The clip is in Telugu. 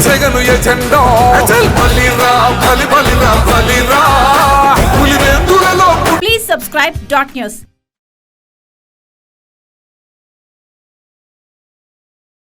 జగను ఎజెండో అచల్! బలిరా బలి బలిరా బలిరా. పులివెందులలో Please subscribe dot news.